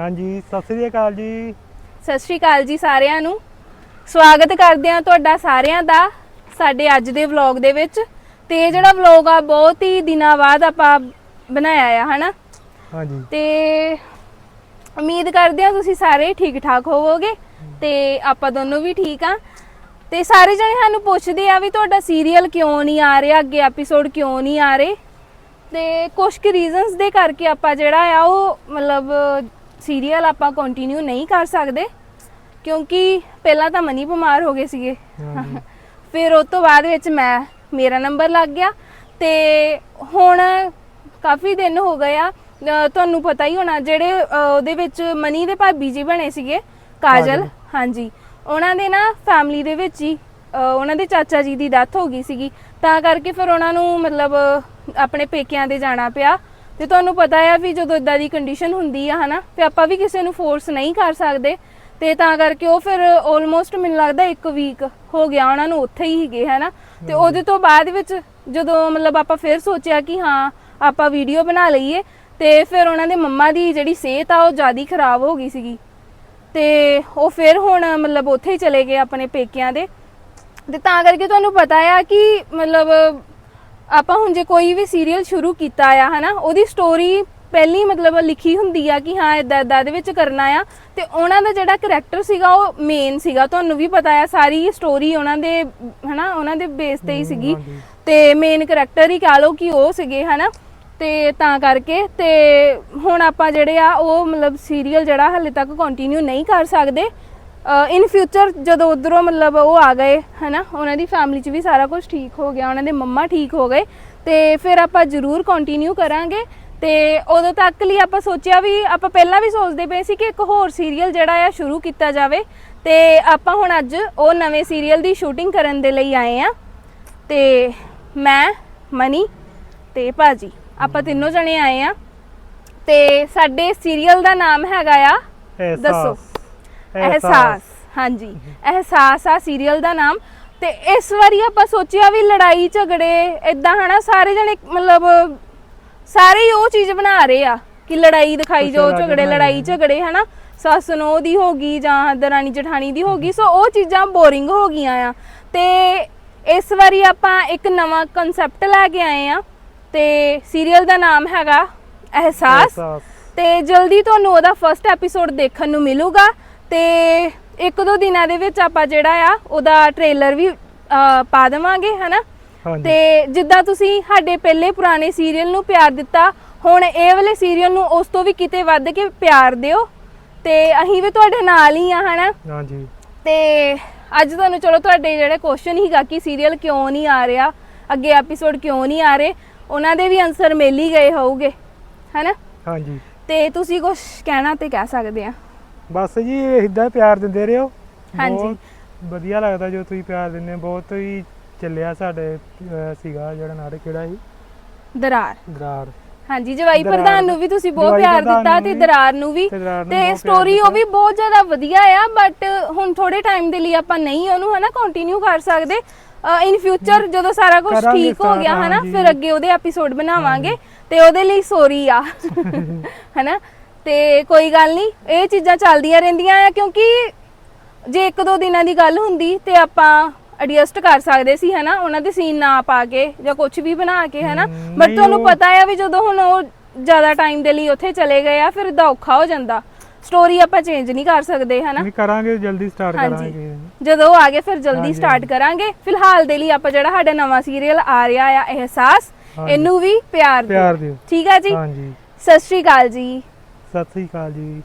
ਹਾਂਜੀ ਸਤਿ ਸ੍ਰੀ ਅਕਾਲ ਜੀ। ਸਤਿ ਸ਼੍ਰੀ ਅਕਾਲ ਜੀ ਸਾਰਿਆਂ ਨੂੰ। ਸਵਾਗਤ ਕਰਦੇ ਹਾਂ ਤੁਹਾਡਾ ਸਾਰਿਆਂ ਦਾ ਸਾਡੇ ਅੱਜ ਦੇ ਵਲੌਗ ਦੇ ਵਿੱਚ। ਤੇ ਇਹ ਜਿਹੜਾ ਵਲੌਗ ਆ ਬਹੁਤ ਹੀ ਦਿਨਾਂ ਬਾਅਦ ਆਪਾਂ ਬਣਾਇਆ ਆ ਹਨਾ? ਹਾਂਜੀ। ਤੇ ਉਮੀਦ ਕਰਦੇ ਹਾਂ ਤੁਸੀਂ ਸਾਰੇ ਠੀਕ ਠਾਕ ਹੋਵੋਗੇ ਤੇ ਆਪਾਂ ਦੋਨੋਂ ਵੀ ਠੀਕ ਆ। ਤੇ ਸਾਰੇ ਜਣੇ ਸਾਨੂੰ ਪੁੱਛਦੇ ਆ ਵੀ ਤੁਹਾਡਾ ਸੀਰੀਅਲ ਕਿਉਂ ਨਹੀਂ ਆ ਰਿਹਾ ਅੱਗੇ ਐਪੀਸੋਡ ਕਿਉਂ ਨਹੀਂ ਆ ਰਹੇ? ਤੇ ਕੁਝ ਕੁ ਰੀਜ਼ਨਸ ਦੇ ਕਰਕੇ ਆਪਾਂ ਜਿਹੜਾ ਆ ਉਹ ਮਤਲਬ ਸੀਰੀਅਲ ਆਪਾਂ ਕੰਟੀਨਿਊ ਨਹੀਂ ਕਰ ਸਕਦੇ ਕਿਉਂਕਿ ਪਹਿਲਾਂ ਤਾਂ ਮਨੀ ਬਿਮਾਰ ਹੋ ਗਏ ਸੀਗੇ। ਫਿਰ ਉਸ ਤੋਂ ਬਾਅਦ ਵਿੱਚ ਮੈਂ ਮੇਰਾ ਨੰਬਰ ਲੱਗ ਗਿਆ ਤੇ ਹੁਣ ਕਾਫੀ ਦਿਨ ਹੋ ਗਏ ਆ। ਤੁਹਾਨੂੰ ਪਤਾ ਹੀ ਹੋਣਾ ਜਿਹੜੇ ਉਹਦੇ ਵਿੱਚ ਮਨੀ ਦੇ ਭਾਬੀ ਜੀ ਬਣੇ ਸੀਗੇ ਕਾਜਲ। ਹਾਂਜੀ। ਉਹਨਾਂ ਦੇ ਨਾ ਫੈਮਿਲੀ ਦੇ ਵਿੱਚ ਹੀ ਉਹਨਾਂ ਦੇ ਚਾਚਾ ਜੀ ਦੀ ਡੈਥ ਹੋ ਗਈ ਸੀਗੀ। ਤਾਂ ਕਰਕੇ ਫਿਰ ਉਹਨਾਂ ਨੂੰ ਮਤਲਬ ਆਪਣੇ ਪੇਕਿਆਂ ਦੇ ਜਾਣਾ ਪਿਆ। ਤੇ ਤੁਹਾਨੂੰ ਪਤਾ ਆ ਵੀ ਜਦੋਂ ਇਦਾਂ ਦੀ ਕੰਡੀਸ਼ਨ ਹੁੰਦੀ ਆ ਹਨਾ ਤੇ ਆਪਾਂ ਵੀ ਕਿਸੇ ਨੂੰ ਫੋਰਸ ਨਹੀਂ ਕਰ ਸਕਦੇ। ਤੇ ਤਾਂ ਕਰਕੇ ਉਹ ਫਿਰ ਆਲਮੋਸਟ ਮੈਨੂੰ ਲੱਗਦਾ ਇੱਕ ਵੀਕ ਹੋ ਗਿਆ ਉਹਨਾਂ ਨੂੰ ਉੱਥੇ ਹੀ ਹੀਗੇ ਹਨਾ। ਤੇ ਉਹਦੇ ਤੋਂ ਬਾਅਦ ਵਿੱਚ ਜਦੋਂ ਮਤਲਬ ਆਪਾਂ ਫਿਰ ਸੋਚਿਆ ਕਿ ਹਾਂ ਆਪਾਂ ਵੀਡੀਓ ਬਣਾ ਲਈਏ ਤੇ ਫਿਰ ਉਹਨਾਂ ਦੇ ਮੰਮਾ ਦੀ ਜਿਹੜੀ ਸਿਹਤ ਆ ਉਹ ਜ਼ਿਆਦਾ ਖਰਾਬ ਹੋ ਗਈ ਸੀਗੀ। ਤੇ ਉਹ ਫਿਰ ਹੁਣ ਮਤਲਬ ਉੱਥੇ ਹੀ ਚਲੇ ਗਏ ਆਪਣੇ ਪੇਕਿਆਂ ਦੇ। ਤੇ ਤਾਂ ਕਰਕੇ ਤੁਹਾਨੂੰ ਪਤਾ ਆ ਕਿ ਮਤਲਬ ਆਪਾਂ ਹੁਣ ਜੇ ਕੋਈ ਵੀ ਸੀਰੀਅਲ ਸ਼ੁਰੂ ਕੀਤਾ ਆ ਹਨਾ ਉਹਦੀ ਸਟੋਰੀ ਪਹਿਲੀ ਮਤਲਬ ਲਿਖੀ ਹੁੰਦੀ ਆ ਕਿ ਹਾਂ ਇਦਾਂ ਇਦਾਂ ਦੇ ਵਿੱਚ ਕਰਨਾ ਆ ਤੇ ਉਹਨਾਂ ਦਾ ਜਿਹੜਾ ਕਰੈਕਟਰ ਸੀਗਾ ਉਹ ਮੇਨ ਸੀਗਾ। ਤੁਹਾਨੂੰ ਵੀ ਪਤਾ ਆ ਸਾਰੀ ਸਟੋਰੀ ਉਹਨਾਂ ਦੇ ਹਨਾ ਉਹਨਾਂ ਦੇ ਬੇਸ ਤੇ ਹੀ ਸੀਗੀ। ਤੇ ਮੇਨ ਕਰੈਕਟਰ ਹੀ ਕਹ ਲਓ ਕਿ ਉਹ ਸੀਗੇ ਹਨਾ। ਤੇ ਤਾਂ ਕਰਕੇ ਤੇ ਹੁਣ ਆਪਾਂ ਜਿਹੜੇ ਆ ਉਹ ਮਤਲਬ ਸੀਰੀਅਲ ਜਿਹੜਾ ਹਲੇ ਤੱਕ ਕੰਟੀਨਿਊ ਨਹੀਂ ਕਰ ਸਕਦੇ ਇਨ ਫਿਊਚਰ ਜਦੋਂ ਉਧਰੋਂ ਮਤਲਬ ਉਹ ਆ ਗਏ ਹਨਾ ਉਹਨਾਂ ਦੀ ਫੈਮਿਲੀ 'ਚ ਵੀ ਸਾਰਾ ਕੁਝ ਠੀਕ ਹੋ ਗਿਆ ਉਹਨਾਂ ਦੇ ਮੰਮਾ ਠੀਕ ਹੋ ਗਏ ਤੇ ਫਿਰ ਆਪਾਂ ਜ਼ਰੂਰ ਕੰਟੀਨਿਊ ਕਰਾਂਗੇ। ਤੇ ਉਦੋਂ ਤੱਕ ਲਈ ਆਪਾਂ ਸੋਚਿਆ ਵੀ ਆਪਾਂ ਪਹਿਲਾਂ ਵੀ ਸੋਚਦੇ ਪਏ ਸੀ ਕਿ ਇੱਕ ਹੋਰ ਸੀਰੀਅਲ ਜਿਹੜਾ ਆ ਸ਼ੁਰੂ ਕੀਤਾ ਜਾਵੇ। ਤੇ ਆਪਾਂ ਹੁਣ ਅੱਜ ਉਹ ਨਵੇਂ ਸੀਰੀਅਲ ਦੀ ਸ਼ੂਟਿੰਗ ਕਰਨ ਦੇ ਲਈ ਆਏ ਆ। ਤੇ ਮੈਂ ਮਨੀ ਤੇ ਭਾਜੀ ਆਪਾਂ ਤਿੰਨੋਂ ਜਣੇ ਆਏ ਆ। ਤੇ ਸਾਡੇ ਸੀਰੀਅਲ ਦਾ ਨਾਮ ਹੈਗਾ ਆ ਦੱਸੋ। ਅਹਿਸਾਸ। ਹਾਂਜੀ ਅਹਿਸਾਸ ਆ ਸੀਰੀਅਲ ਦਾ ਨਾਮ। ਤੇ ਇਸ ਵਾਰੀ ਆਪਾਂ ਸੋਚਿਆ ਵੀ ਲੜਾਈ ਝਗੜੇ ਇਦਾਂ ਹਨਾ ਸਾਰੇ ਜਣੇ ਮਤਲਬ ਸਾਰੇ ਹੀ ਉਹ ਚੀਜ਼ ਬਣਾ ਰਹੇ ਆ ਕਿ ਲੜਾਈ ਦਿਖਾਈ ਜਾਓ ਝਗੜੇ ਲੜਾਈ ਝਗੜੇ ਹਨਾ। ਸੱਸ ਨੂੰ ਦੀ ਹੋ ਗਈ ਜਾਂ ਦਰਾਣੀ ਜਠਾਣੀ ਦੀ ਹੋ ਗਈ। ਸੋ ਉਹ ਚੀਜ਼ਾਂ ਬੋਰਿੰਗ ਹੋ ਗਈਆਂ ਆ। ਤੇ ਇਸ ਵਾਰੀ ਆਪਾਂ ਇੱਕ ਨਵਾਂ ਕਨਸੈਪਟ ਲੈ ਕੇ ਆਏ ਆ। ਤੇ ਸੀਰੀਅਲ ਦਾ ਨਾਮ ਹੈਗਾ ਅਹਿਸਾਸ। ਅਹਿਸਾਸ। ਤੇ ਜਲਦੀ ਤੁਹਾਨੂੰ ਉਹਦਾ ਫਰਸਟ ਐਪੀਸੋਡ ਦੇਖਣ ਨੂੰ ਮਿਲੂਗਾ। ਤੇ ਇੱਕ ਦੋ ਦਿਨਾਂ ਦੇ ਵਿੱਚ ਆਪਾਂ ਜਿਹੜਾ ਆ ਉਹਦਾ ਟ੍ਰੇਲਰ ਵੀ ਪਾ ਦੇਵਾਂਗੇ ਹਨਾ? ਤੇ ਜਿੱਦਾਂ ਤੁਸੀਂ ਸਾਡੇ ਪਹਿਲੇ ਪੁਰਾਣੇ ਸੀਰੀਅਲ ਨੂੰ ਪਿਆਰ ਦਿੱਤਾ ਹੁਣ ਇਹ ਵਾਲੇ ਸੀਰੀਅਲ ਨੂੰ ਉਸ ਤੋਂ ਵੀ ਕਿਤੇ ਵੱਧ ਕੇ ਪਿਆਰ ਦਿਓ। ਤੇ ਅਸੀਂ ਵੀ ਤੁਹਾਡੇ ਨਾਲ ਹੀ ਆ ਹਨਾ? ਹਾਂਜੀ। ਤੇ ਅੱਜ ਤੁਹਾਨੂੰ ਚਲੋ ਤੁਹਾਡੇ ਜਿਹੜੇ ਕੁਐਸਚਨ ਹੀਗਾ ਕਿ ਸੀਰੀਅਲ ਕਿਉਂ ਨਹੀਂ ਆ ਰਿਹਾ ਅੱਗੇ ਐਪੀਸੋਡ ਕਿਉਂ ਨਹੀਂ ਆ ਰਹੇ ਉਹਨਾਂ ਦੇ ਵੀ ਆਨਸਰ ਮਿਲ ਹੀ ਗਏ ਹੋਊਗੇ ਹੈਨਾ? ਹਾਂਜੀ। ਤੇ ਤੁਸੀਂ ਕੁਝ ਕਹਿਣਾ ਤੇ ਕਹਿ ਸਕਦੇ ਆ। ਬਸ ਜੀ ਇਦਾਂ ਪਿਆਰ ਦਿੰਦੇ ਰਹੋ। ਹਾਂਜੀ। ਬਹੁਤ ਵਧੀਆ ਲੱਗਦਾ ਜੋ ਤੁਸੀਂ ਪਿਆਰ ਦਿੰਦੇ ਹੋ। ਬਹੁਤ ਹੀ ਚੱਲਿਆ ਸਾਡੇ ਅਹ, ਸੀਗਾ ਜਿਹੜਾ ਨਾਟਕ ਕਿਹੜਾ ਸੀ? ਦਰਾਰ। ਦਰਾਰ। ਹਾਂਜੀ ਜਵਾਈ ਦਰਾਰ। ਪ੍ਰਧਾਨ ਨੂੰ ਵੀ ਤੁਸੀਂ ਬਹੁਤ ਜਵਾਈ ਪਿਆਰ ਪ੍ਰਧਾਨ ਦਿੱਤਾ ਨੂੰ ਤੇ ਵੀ, ਦਰਾਰ ਨੂੰ ਵੀ। ਤੇ ਦਰਾਰ ਨੂੰ ਤੇ ਬਹੁਤ ਪਿਆਰ ਸਟੋਰੀ ਉਹ ਦਿੱਤਾ। ਵੀ ਬਹੁਤ ਜ਼ਿਆਦਾ ਵਧੀਆ ਆ ਬਟ ਹੁਣ ਥੋੜੇ ਟਾਈਮ ਦੇ ਲਈ ਆਪਾਂ ਨਹੀਂ ਉਹਨੂੰ ਹਨਾ ਕੰਟੀਨਿਊ ਕਰ ਸਕਦੇ। ਇਨ ਫਿਊਚਰ ਜਦੋਂ ਸਾਰਾ ਕੁਝ ਕਰਾਂਗੇ ਠੀਕ ਹੋ ਗਿਆ ਹਨਾ ਹਾਂਜੀ। ਫਿਰ ਅੱਗੇ ਉਹਦੇ ਐਪੀਸੋਡ ਬਣਾਵਾਂਗੇ ਤੇ ਉਹਦੇ ਲਈ ਸੌਰੀ ਆ। ਹਨਾ? ਤੇ ਕੋਈ ਗੱਲ ਨਹੀਂ ਇਹ ਚੀਜ਼ਾਂ ਚੱਲਦੀਆਂ ਰਹਿੰਦੀਆਂ ਆ ਕਿਉਂਕਿ ਜੇ ਇੱਕ ਦੋ ਦਿਨਾਂ ਦੀ ਗੱਲ ਹੁੰਦੀ ਤੇ ਆਪਾਂ ਐਡਜਸਟ ਕਰ ਸਕਦੇ ਸੀ ਹਨਾ? ਉਹਨਾਂ ਦੇ ਸੀਨ ਨਾ ਪਾ ਕੇ ਜਾਂ ਕੁਝ ਵੀ ਬਣਾ ਕੇ ਹਨਾ? ਬਟ ਨਹੀਂ ਤੁਹਾਨੂੰ ਪਤਾ ਆ ਵੀ ਜਦੋਂ ਹੁਣ ਉਹ ਜ਼ਿਆਦਾ ਟਾਈਮ ਦੇ ਲਈ ਉੱਥੇ ਚਲੇ ਗਏ ਆ ਫਿਰ ਇਦਾਂ ਔਖਾ ਹੋ ਜਾਂਦਾ। ਸਟੋਰੀ ਆਪਾਂ ਚੇਂਜ ਨਹੀਂ ਕਰ ਸਕਦੇ ਹਨਾ? ਵੀ ਕਰਾਂਗੇ ਜਲਦੀ ਸਟਾਰਟ ਕਰਾਂਗੇ। ਜਦੋਂ ਉਹ ਆ ਗਏ ਫਿਰ ਜਲਦੀ ਸਟਾਰਟ। ਕਰਾਂਗੇ। ਫਿਲਹਾਲ ਦੇ ਲਈ ਆਪਾਂ ਜਿਹੜਾ ਸਾਡਾ ਨਵਾਂ ਸੀਰੀਅਲ ਆ ਰਿਹਾ ਆ ਅਹਿਸਾਸ। ਇਹਨੂੰ ਵੀ ਪਿਆਰ ਦਿਓ। ਪਿਆਰ ਦਿਓ। ਠੀਕ ਆ ਜੀ? ਹਾਂਜੀ। ਸਤਿ ਸ਼੍ਰੀ ਅਕਾਲ ਜੀ। ਸਤਿ ਸ੍ਰੀ ਅਕਾਲ ਜੀ।